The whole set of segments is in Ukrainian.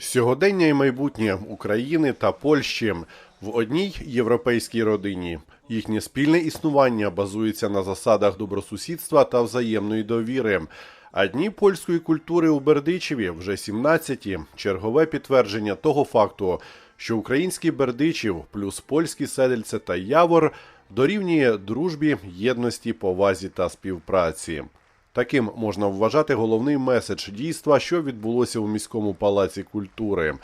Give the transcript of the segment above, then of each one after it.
Сьогодення і майбутнє України та Польщі в одній європейській родині. Їхнє спільне існування базується на засадах добросусідства та взаємної довіри. А дні польської культури у Бердичеві вже 17-ті – чергове підтвердження того факту, що український Бердичів плюс польські седельце та Явор дорівнює дружбі, єдності, повазі та співпраці. Таким можна вважати головний меседж дійства, що відбулося у міському палаці культури.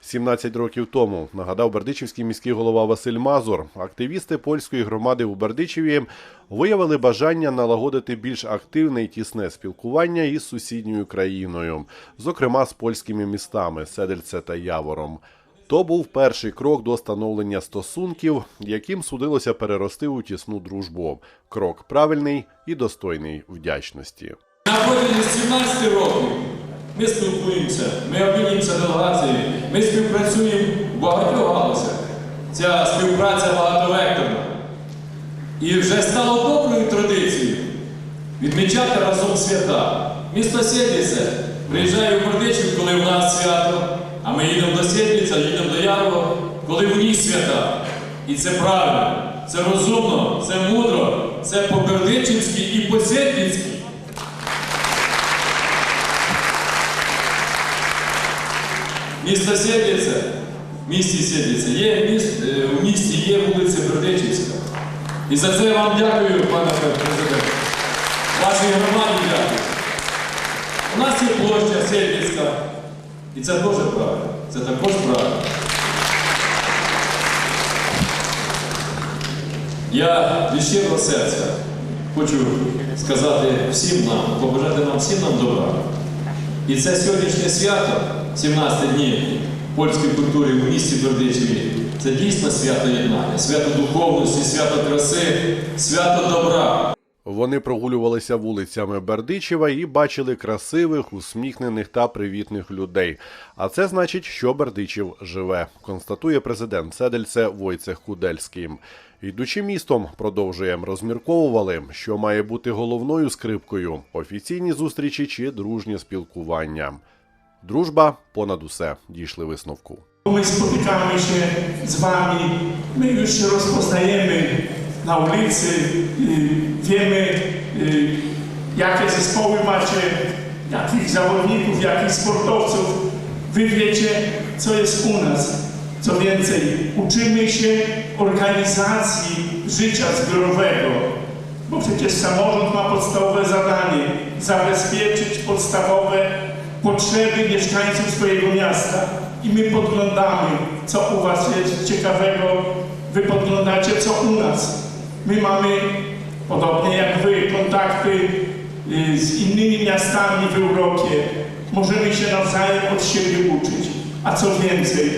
17 років тому нагадав Бердичівський міський голова Василь Мазур. Активісти польської громади у Бердичеві виявили бажання налагодити більш активне і тісне спілкування із сусідньою країною, зокрема з польськими містами Седельце та Явором. То був перший крок до становлення стосунків, яким судилося перерости у тісну дружбу. Крок правильний і достойний вдячності. На протязі 17 років ми спілкуємося, ми обмінюємося делегацією, ми співпрацюємо в багатьох галузях. Ця співпраця багатовекторна. І вже стало доброю традицією відмічати разом свята. Місто Сєдніце приїжджає в Бердичів, коли в нас свято, а ми їдемо до Сєдніця, їдемо до Ярова, коли в них свята. І це правильно, це розумно, це мудро, це по-бердичівськи і по-сєдніцьки. Місто Сєдляться, в місті Сєдляться, є е, місті є вулиця Бердичівська. І за це вам дякую, пане президент. Вашій громаді дякую. У нас є площа Сєдляцька. І це теж правильно. Це також правильно. Я від щирого серця хочу сказати всім нам, побажати нам всім нам добра. І це сьогоднішнє свято, 17 днів польської культури в місті Бердичеві, це дійсно свято єднання, свято духовності, свято краси, свято добра. Вони прогулювалися вулицями Бердичева і бачили красивих, усміхнених та привітних людей. А це значить, що Бердичів живе, констатує президент Седельце Войцех Кудельський. Йдучи містом, продовжує, розмірковували, що має бути головною скрипкою офіційні зустрічі чи дружнє спілкування. Дружба понад усе дійшли висновку. Z Wami, my już się rozpoznajemy na ulicy, y, wiemy y, jakie zespoły macie, jakich zawodników, jakich sportowców. Wy wiecie, co jest u nas. Co więcej, uczymy się organizacji życia zbiorowego, bo przecież samorząd ma podstawowe zadanie zabezpieczyć podstawowe potrzeby mieszkańców swojego miasta. I my podglądamy, co u Was jest ciekawego, Wy podglądacie, co u nas. My mamy, podobnie jak Wy, kontakty y, z innymi miastami w Europie. Możemy się nawzajem od siebie uczyć. A co więcej,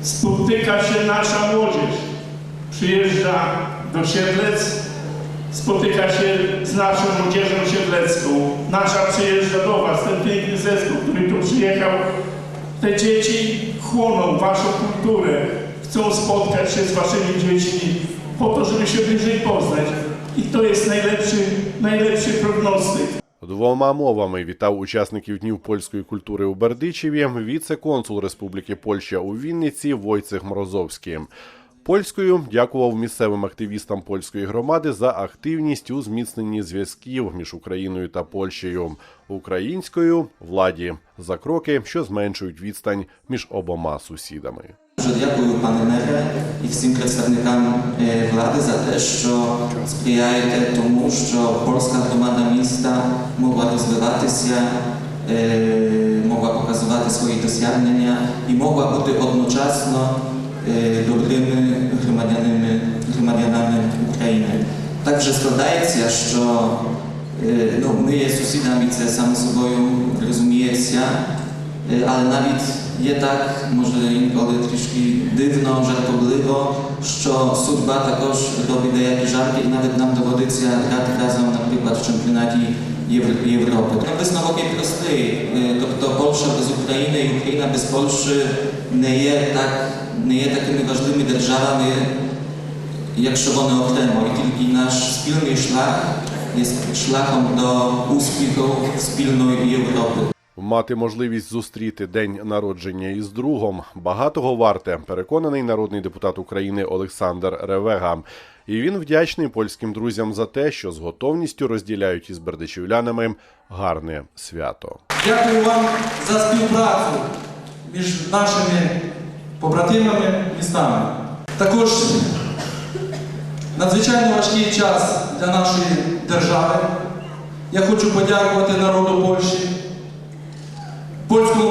spotyka się nasza młodzież. Przyjeżdża do Siedlec, spotyka się z naszą młodzieżą siedlecką. Nasza przyjeżdża do Was, ten piękny zespół, który tu przyjechał. Te dzieci chłoną Waszą kulturę, chcą spotkać się z Waszymi dziećmi po to, żeby się bliżej poznać. I to jest najlepszy, najlepszy prognostyk. Двома мовами вітав учасників днів польської культури у Бердичеві віце-консул Республіки Польща у Вінниці Войцех Морозовський. Польською дякував місцевим активістам польської громади за активність у зміцненні зв'язків між Україною та Польщею, українською владі за кроки, що зменшують відстань між обома сусідами. Дуже дякую, пане мере, і всім представникам е, влади за те, що сприяєте тому, що польська громада міста могла розвиватися, е, могла показувати свої досягнення і могла бути одночасно е, добрими громадянами, громадянами України. Також складається, що е, ну, ми є сусідами, це саме собою розуміється, Е, але навіть є так, може інколи трішки дивно, жартовливо, що судьба також робить деякі жарти і навіть нам доводиться грати разом, наприклад, в чемпіонаті Євро- Європи. Ну, Висновок є простий, Е, тобто Польща без України і Україна без Польщі не є, так, не є такими важливими державами, якщо вони окремо. І тільки наш спільний шлях є шляхом до успіху спільної Європи. Мати можливість зустріти день народження із другом багатого варте, переконаний народний депутат України Олександр Ревега. І він вдячний польським друзям за те, що з готовністю розділяють із бердичівлянами гарне свято. Дякую вам за співпрацю між нашими побратимами містами. Також надзвичайно важкий час для нашої держави. Я хочу подякувати народу Польщі,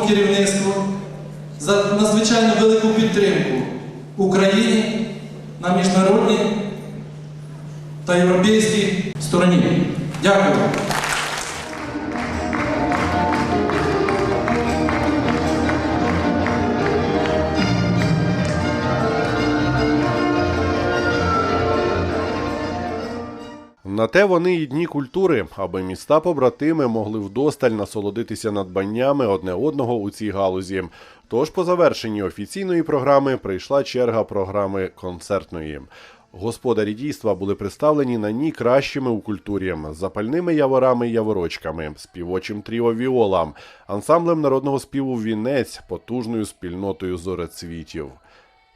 керівництву за надзвичайно велику підтримку Україні на міжнародній та європейській стороні. Дякую. На те вони і дні культури, аби міста побратими могли вдосталь насолодитися надбаннями одне одного у цій галузі. Тож по завершенні офіційної програми прийшла черга програми концертної. Господарі дійства були представлені на ній кращими у культурі запальними яворами і яворочками, співочим тріо Віола, ансамблем народного співу Вінець, потужною спільнотою зорецвітів.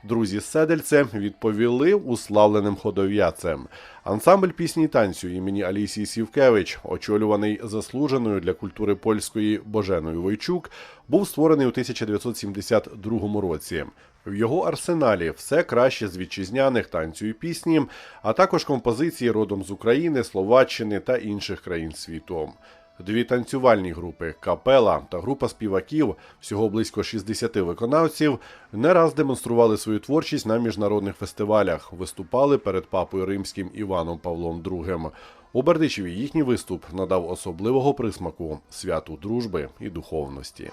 Друзі Седельце відповіли уславленим ходов'яцем. Ансамбль пісні танцю імені Алісії Сівкевич, очолюваний заслуженою для культури польської Боженою Войчук, був створений у 1972 році. В його арсеналі все краще з вітчизняних танцю і пісні, а також композиції родом з України, Словаччини та інших країн світу. Дві танцювальні групи капела та група співаків, всього близько 60 виконавців, не раз демонстрували свою творчість на міжнародних фестивалях, виступали перед папою римським Іваном Павлом II. У Бердичеві їхній виступ надав особливого присмаку святу дружби і духовності.